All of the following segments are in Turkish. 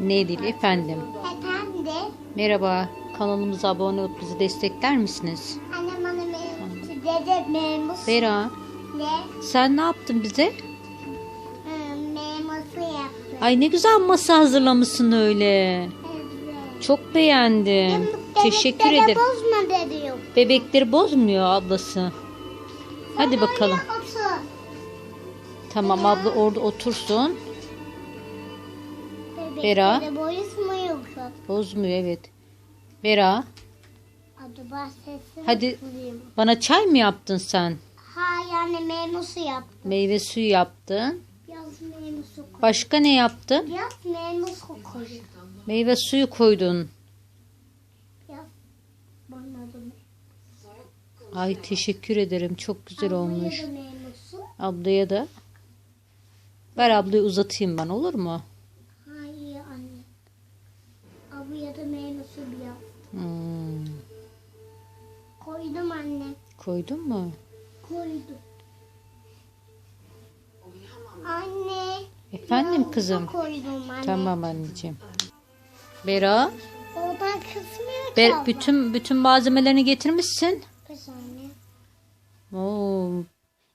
Ne dil efendim? Efendim, Merhaba. Kanalımıza abone olup bizi destekler misiniz? annem bana memur, dede memur Bera ne? sen ne yaptın bize? Memursu yaptı. Ay ne güzel masa hazırlamışsın öyle. Evet. Çok beğendim. Teşekkür Bebeklere ederim. bozma dedi yok. Bebekleri bozmuyor ablası. Hadi bakalım. Öyle otur. Tamam abla orada otursun. Bera. bozma yoksa. Bozmuyor evet. Bera. Hadi. bulayım. bana çay mı yaptın sen? Ha yani memursu yaptı. Meyve suyu yaptın. Yaz memursu koy. Başka ne yaptın? Koy. Meyve suyu koydun. Yaz. Bana da Ay teşekkür ederim. Çok güzel olmuş. Ablaya da memursu. Ablaya da. Ver ablayı uzatayım ben olur mu? Hayır anne. Ablaya Hmm, Koydum anne. koydun mu? Koydum. Anne. Efendim kızım. Koydum anne. Tamam anneciğim. Bera, Oradan kısmıyor ki Ber- abla. bütün bütün malzemelerini getirmişsin. Bir saniye. Oo,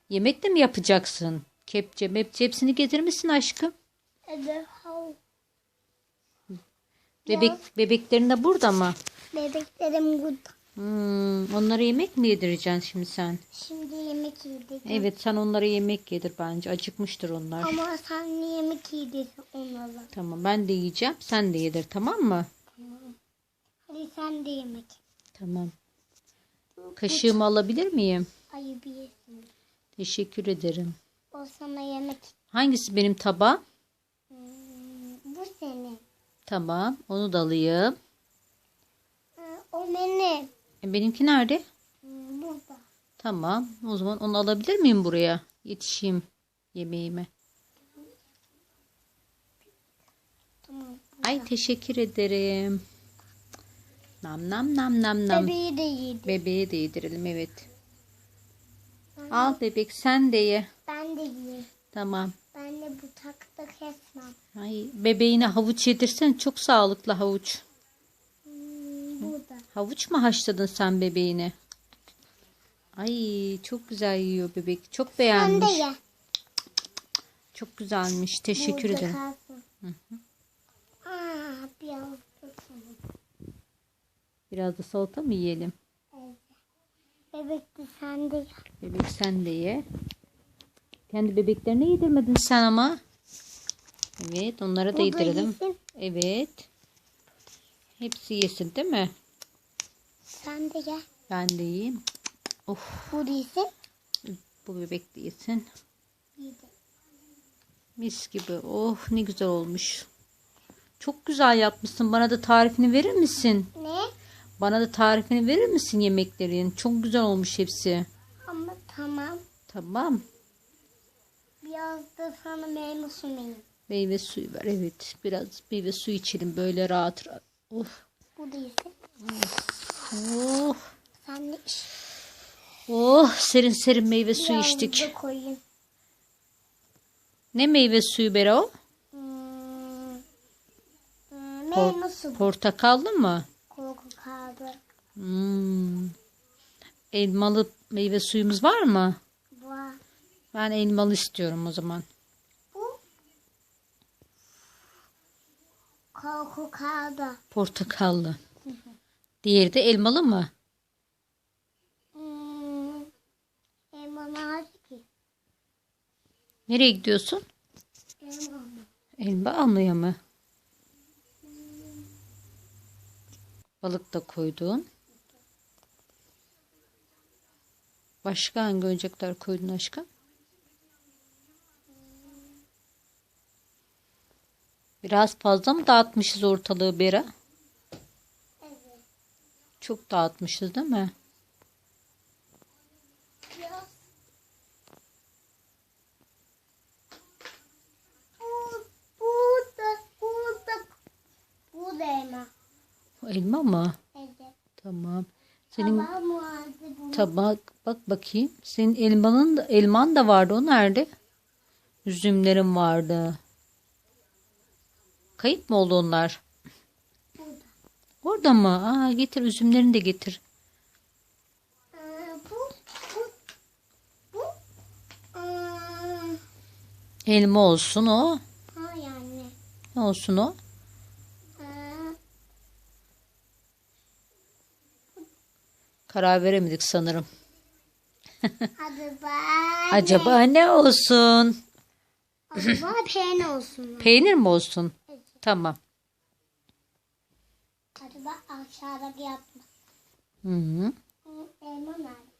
yemek de mi yapacaksın? Kepçe, mepçe hepsini getirmişsin aşkım. Evet. Bebek bebeklerin de burada mı? Bebeklerim burada. Hmm, onlara yemek mi yedireceksin şimdi sen? Şimdi yemek yedik. Evet sen onlara yemek yedir bence. Acıkmıştır onlar. Ama sen yemek yedik onlarla. Tamam ben de yiyeceğim. Sen de yedir tamam mı? Hadi sen de yemek. Tamam. Kaşığımı alabilir miyim? Ayı bir yesin. Teşekkür ederim. O sana yemek. Hangisi benim tabağım? Hmm, bu senin. Tamam. Onu da alayım. O benim. E, benimki nerede? Burada. Tamam. O zaman onu alabilir miyim buraya? Yetişeyim yemeğime. Tamam. Ay teşekkür ederim. Nam nam nam nam nam. Bebeği de yedim. Bebeğe de yedirelim evet. Al bebek sen de ye. Ben de yiyeyim. Tamam. Ben de bu takta kesmem. Ay bebeğine havuç yedirsen çok sağlıklı havuç. Hmm, burada. Havuç mu haşladın sen bebeğine? Ay çok güzel yiyor bebek. Çok Sen de beğenmiş. ye. Çok güzelmiş. Teşekkür Burada ederim. kalsın. Aa, biraz da salata mı yiyelim? Evet. Bebek de sen de ye. Bebek sen de ye. Kendi bebeklerine yedirmedin sen ama. Evet onlara da yedirelim. Evet. Hepsi yesin değil mi? Sen de ye. Ben de yiyeyim. Of Bu da yesin. bu bebek de yesin. Mis gibi. Oh ne güzel olmuş. Çok güzel yapmışsın. Bana da tarifini verir misin? Ne? Bana da tarifini verir misin yemeklerin? Çok güzel olmuş hepsi. Ama tamam. Tamam. Biraz da sana meyve sunayım. Meyve suyu ver. Evet. Biraz meyve suyu içelim böyle rahat rahat. Of. Bu da yesin. Oh. Sen de iç. Oh serin serin meyve suyu Biraz içtik. koyayım. Ne meyve suyu Bera o? Hmm. Hmm, meyve suyu. portakallı mı? Koku kaldı. Hmm. Elmalı meyve suyumuz var mı? Var. Ben elmalı istiyorum o zaman. Bu. Koku kaldı. Portakallı. Diğeri de elmalı mı? Hmm. Elma nerede ki? Nereye gidiyorsun? Elma? Elma almaya mı? Balık da koydun. Başka hangi oyuncaklar koydun aşkım? Biraz fazla mı dağıtmışız ortalığı Bera? Evet. Çok dağıtmışız değil mi? Biraz. Bu, burada, burada, burada elma. Elma mı? Evet. Tamam. Senin tabak bak bakayım. Senin elmanın elman da vardı. O nerede? Üzümlerin vardı. Kayıp mı oldu onlar? Burada. Orada mı? Aa, getir üzümlerini de getir. Ee, bu, bu, bu. Ee, Elma olsun o. ha yani. Ne olsun o? Ee, Karar veremedik sanırım. ben. Acaba ne olsun? Acaba peynir olsun. Peynir mi olsun? Tamam. Acaba aşağıdaki yapma. Hı -hı. Elma nerede?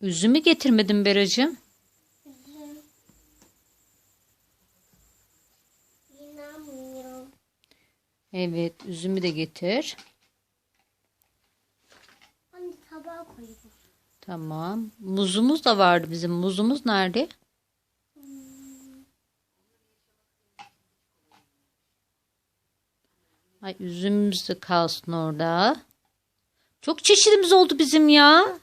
Üzümü getirmedim Beracığım. Üzüm. İnanmıyorum. Evet üzümü de getir. Anne tabağa koyayım. Tamam. Muzumuz da vardı bizim. Muzumuz nerede? Ay üzümümüz de kalsın orada. Çok çeşidimiz oldu bizim ya.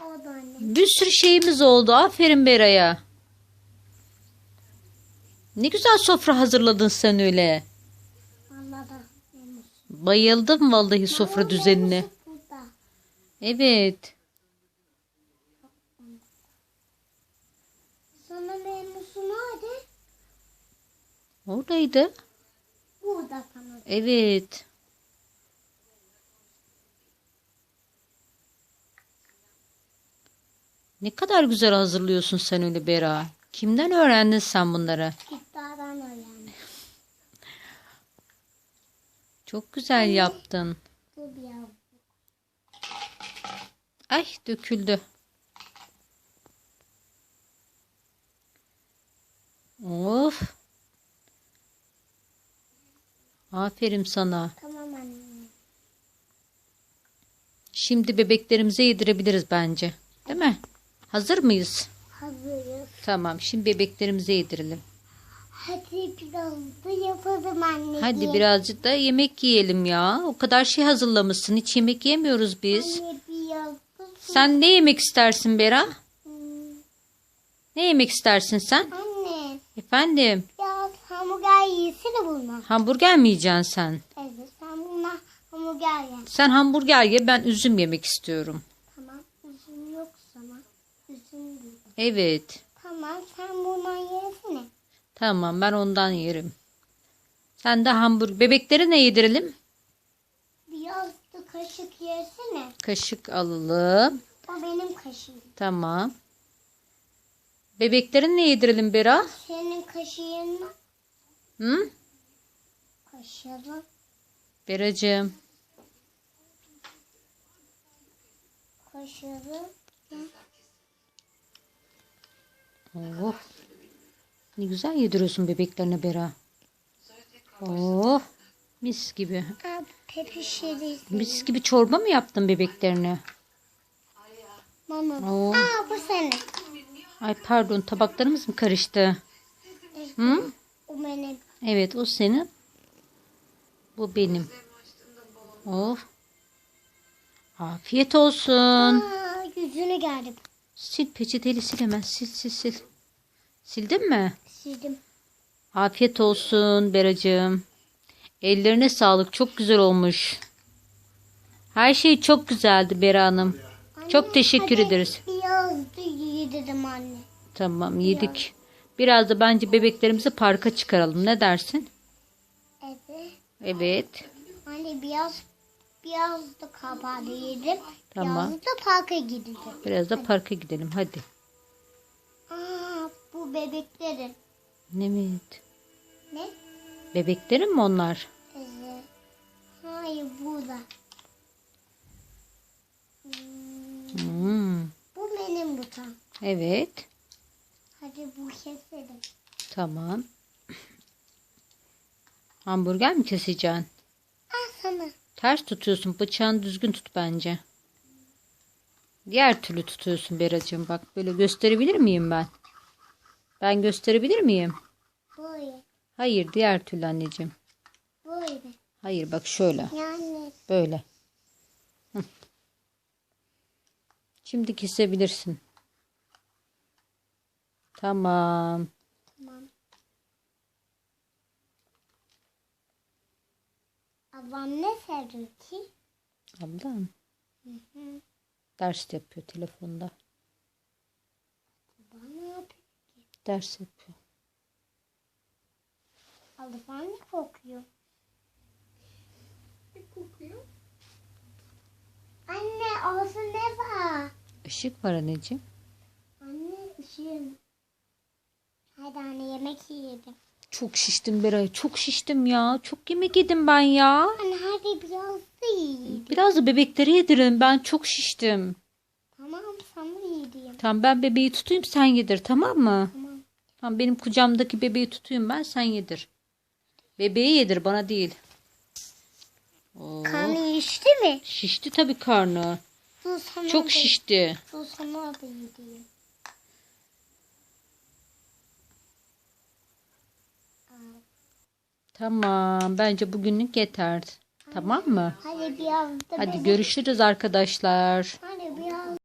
O da anne. Bir sürü şeyimiz oldu. Aferin Bera'ya. Ne güzel sofra hazırladın sen öyle. Elma. Bayıldım vallahi sofra düzenine. Evet. Sana elması nerede? Oradaydı. Burada. Evet. Ne kadar güzel hazırlıyorsun sen öyle Bera. Kimden öğrendin sen bunları? İddiadan öğrendim. Çok güzel yaptın. Bu bir yavru. Ay döküldü. Of. Aferin sana. Tamam anne. Şimdi bebeklerimize yedirebiliriz bence. Değil mi? Hazır mıyız? Hazırız. Tamam. Şimdi bebeklerimize yedirelim. Hadi biraz da yapalım anne. Hadi birazcık da yemek yiyelim ya. O kadar şey hazırlamışsın. Hiç yemek yemiyoruz biz. Anne biraz da. Sen ne yemek istersin Bera? Hmm. Ne yemek istersin sen? Anne Efendim? Biraz hamburger mi yiyeceksin sen? Evet sen bunlar hamburger ye. Sen hamburger ye ben üzüm yemek istiyorum. Tamam üzüm yok sana. Üzüm değil. Evet. Tamam sen bundan yesene. Tamam ben ondan yerim. Sen de hamburger. Bebekleri ne yedirelim? Biraz da kaşık yesene. Kaşık alalım. O benim kaşığım. Tamam. Bebekleri ne yedirelim Bera? Senin kaşığın mı? Hı? Kaşığın. Beracığım. Kaşığın. Oh. Ne güzel yediriyorsun bebeklerine Bera. Oh. Mis gibi. Pepişiriz. Mis gibi çorba mı yaptın bebeklerine? Mama. Oo. Aa bu senin. Ay pardon tabaklarımız mı karıştı? Hı? O benim. Evet o senin. Bu benim. Of. Afiyet olsun. Aa, yüzünü geldi. Sil peçeteli sil hemen sil sil sil. Sildin mi? Sildim. Afiyet olsun Beracığım. Ellerine sağlık. Çok güzel olmuş. Her şey çok güzeldi Bera Hanım. Çok teşekkür hadi ederiz. Biraz yedim anne. Tamam yedik. Biraz da bence bebeklerimizi parka çıkaralım. Ne dersin? Evet. Anne biraz biraz da kabağı yedim. Tamam. Biraz da parka gideceğim. Biraz da parka gidelim hadi. Aa, bu bebeklerin. Evet. Ne? Bebeklerin mi onlar? Evet. Hayır burada. Hmm, Hmm, bu benim butam. Evet. Hadi bu keselim. Tamam. Hamburger mi keseceksin? Al sana. Ters tutuyorsun. Bıçağını düzgün tut bence. Diğer türlü tutuyorsun Beracığım. Bak böyle gösterebilir miyim ben? Ben gösterebilir miyim? Böyle. Hayır diğer türlü anneciğim. Böyle. Hayır bak şöyle. Yani Böyle. Şimdi kesebilirsin. Tamam. Ablam ne seviyor ki? Ablam Hı hı. ders yapıyor telefonda. Baba ne yapıyor? Ders yapıyor. Ablam ne kokuyor? Ne kokuyor? Anne olsun ne var? Işık var anneciğim. Anne ışığım. Hadi anne yemek yiyelim. Çok şiştim Beray. Çok şiştim ya. Çok yemek yedim ben ya. Anne hadi biraz da yiyelim. Biraz da bebeklere yedirin. Ben çok şiştim. Tamam sana yedim. Tamam ben bebeği tutayım sen yedir tamam mı? Tamam. Tamam benim kucağımdaki bebeği tutayım ben sen yedir. Bebeği yedir bana değil. Oo, Karnı şişti mi? şişti tabii karnı. Dur sana Çok da, şişti. Dur sana da yedim. Tamam bence bugünlük yeter. Tamam mı? Hadi da Hadi görüşürüz arkadaşlar. Hadi